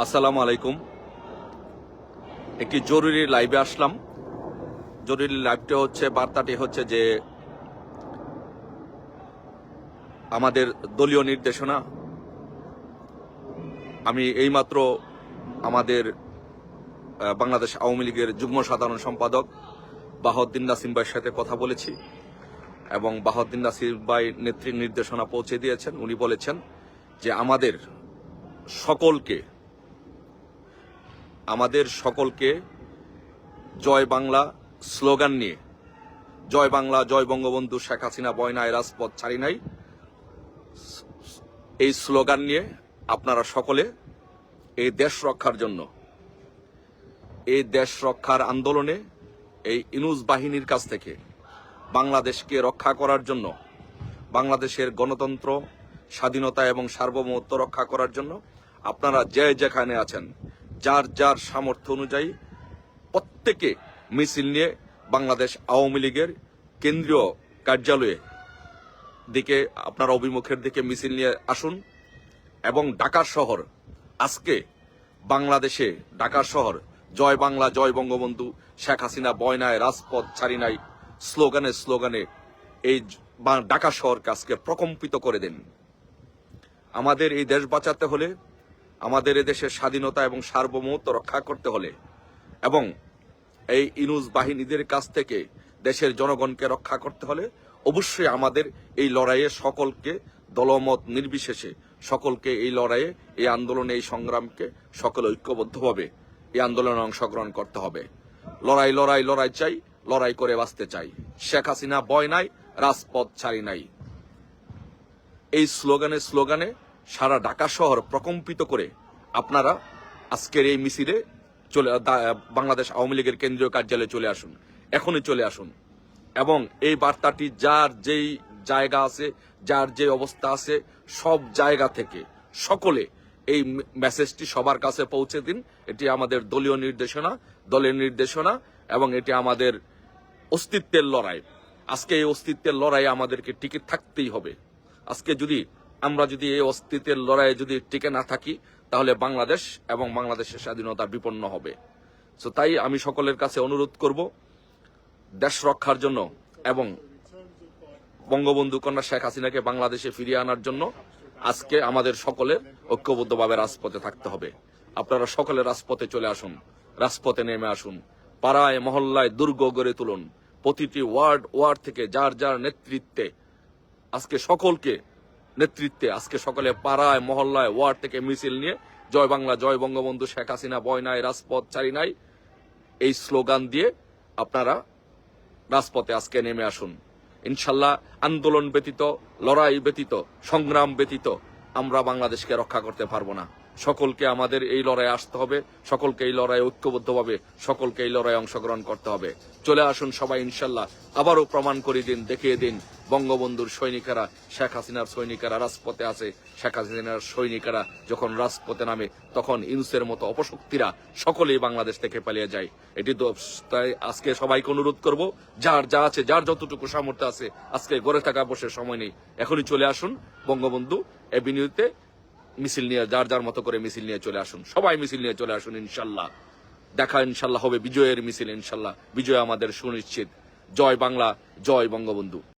আসসালামু আলাইকুম। একটি জরুরি লাইভে আসলাম। জরুরি লাইভটা হচ্ছে, বার্তাটি হচ্ছে যে, আমাদের দলীয় নির্দেশনা। আমি এইমাত্র আমাদের বাংলাদেশ আওয়ামী লীগের যুগ্ম সাধারণ সম্পাদক বাহদ্দিন নাসিম ভাইয়ের সাথে কথা বলেছি এবং বাহদ্দিন নাসিম ভাই নেত্রী নির্দেশনা পৌঁছে দিয়েছেন। উনি বলেছেন যে, আমাদের সকলকে আমাদের সকলকে জয় বাংলা স্লোগান নিয়ে। জয় বাংলা, জয় বঙ্গবন্ধু শেখ হাসিনা বয়নায় রাজপথ ছাড়ি নাই। এই স্লোগান নিয়ে আপনারা সকলে এই দেশ রক্ষার জন্য, এই দেশ রক্ষার আন্দোলনে এই ইনুজ বাহিনীর কাছ থেকে বাংলাদেশকে রক্ষা করার জন্য, বাংলাদেশের গণতন্ত্র, স্বাধীনতা এবং সার্বভৌমত্ব রক্ষা করার জন্য আপনারা যে যেখানে আছেন যার যার সামর্থ্য অনুযায়ী প্রত্যেকে মিছিল নিয়ে বাংলাদেশ আওয়ামী লীগের কেন্দ্রীয় কার্যালয়ে দিকে, আপনার অভিমুখের দিকে মিছিল নিয়ে আসুন এবং ঢাকা শহর, আজকে বাংলাদেশে ঢাকা শহর, জয় বাংলা, জয় বঙ্গবন্ধু, শেখ হাসিনা বয়নায় রাজপথ ছাড়ি নাই, স্লোগানে স্লোগানে এই ঢাকা শহরকে আজকে প্রকম্পিত করে দেন। আমাদের এই দেশ বাঁচাতে হলে আমাদের এদেশের স্বাধীনতা এবং সার্বভৌমত্ব রক্ষা করতে হলে এবং এই ইনুজ বাহিনীদের কাছ থেকে দেশের জনগণকে রক্ষা করতে হলে অবশ্যই আমাদের এই লড়াইয়ে সকলকে দলমত নির্বিশেষে সকলকে এই লড়াইয়ে, এই আন্দোলনে, এই সংগ্রামকে সকলে ঐক্যবদ্ধভাবে এই আন্দোলনে অংশগ্রহণ করতে হবে। লড়াই লড়াই লড়াই চাই, লড়াই করে বাঁচতে চাই। শেখ হাসিনা বয় নাই, রাজপথ ছাড়ি নাই। এই স্লোগানে স্লোগানে সারা ঢাকা শহর প্রকম্পিত করে আপনারা আজকের এই মিছিলে চলে বাংলাদেশ আওয়ামী লীগের কেন্দ্রীয় কার্যালয়ে চলে আসুন। এখনই চলে আসুন। এবং এই বার্তাটি যার যেই জায়গা আছে, যার যে অবস্থা আছে, সব জায়গা থেকে সকলে এই মেসেজটি সবার কাছে পৌঁছে দিন। এটি আমাদের দলীয় নির্দেশনা, দলের নির্দেশনা, এবং এটি আমাদের অস্তিত্বের লড়াই। আজকে এই অস্তিত্বের লড়াই আমাদেরকে টিকে থাকতেই হবে। আজকে যদি আমরা যদি এই অস্তিত্বের লড়াইয়ে যদি টিকে না থাকি, তাহলে বাংলাদেশ এবং বাংলাদেশের স্বাধীনতা বিপন্ন হবে। সো তাই আমি সকলের কাছে অনুরোধ করব, দেশ রক্ষার জন্য এবং বঙ্গবন্ধু কন্যা শেখ হাসিনাকে বাংলাদেশে ফিরিয়ে আনার জন্য আজকে আমাদের সকলের ঐক্যবদ্ধভাবে রাজপথে থাকতে হবে। আপনারা সকলে রাজপথে চলে আসুন, রাজপথে নেমে আসুন, পাড়ায়, মহল্লায় দুর্গ গড়ে তুলুন। প্রতিটি ওয়ার্ড ওয়ার্ড থেকে যার যার নেতৃত্বে আজকে সকলকে নেতৃত্বে আজকে সকালে পাড়ায়, মহল্লায় ওয়ার্ড থেকে মিছিল নিয়ে জয় বাংলা, জয় বঙ্গবন্ধু শেখ হাসিনা বয়নায় রাজপথ চারি নাই, এই স্লোগান দিয়ে আপনারা রাজপথে আজকে নেমে আসুন। ইনশাল্লাহ আন্দোলন ব্যতীত, লড়াই ব্যতীত, সংগ্রাম ব্যতীত আমরা বাংলাদেশকে রক্ষা করতে পারব না। সকলকে আমাদের এই লড়াইয়ে আসতে হবে, সকলকে এই লড়াই ঐক্যবদ্ধভাবে সকলকে এই লড়াই অংশগ্রহণ করতে হবে। চলে আসুন সবাই, ইনশাল্লাহ, আবারও প্রমাণ করে দিন, দেখিয়ে দিন, বঙ্গবন্ধুর সৈনিকেরা, শেখ হাসিনার সৈনিকেরা রাজপথে আছে। শেখ হাসিনার সৈনিকেরা যখন রাজপথে নামে, তখন ইউনুসের মতো অপশক্তিরা সকলেই বাংলাদেশ থেকে পালিয়ে যায়। এটি তো তাই আজকে সবাইকে অনুরোধ করব, যার যা আছে, যার যতটুকু সামর্থ্য আছে, আজকে গড়ে থাকা বসে সময় নেই। এখনই চলে আসুন বঙ্গবন্ধু এভিনিউতে মিছিল নিয়ে যার যার মতো করে মিছিল নিয়ে চলে আসুন। সবাই মিছিল নিয়ে চলে আসুন, ইনশাল্লাহ। দেখা ইনশাল্লাহ হবে বিজয়ের মিছিল, ইনশাল্লাহ। বিজয় আমাদের সুনিশ্চিত। জয় বাংলা, জয় বঙ্গবন্ধু।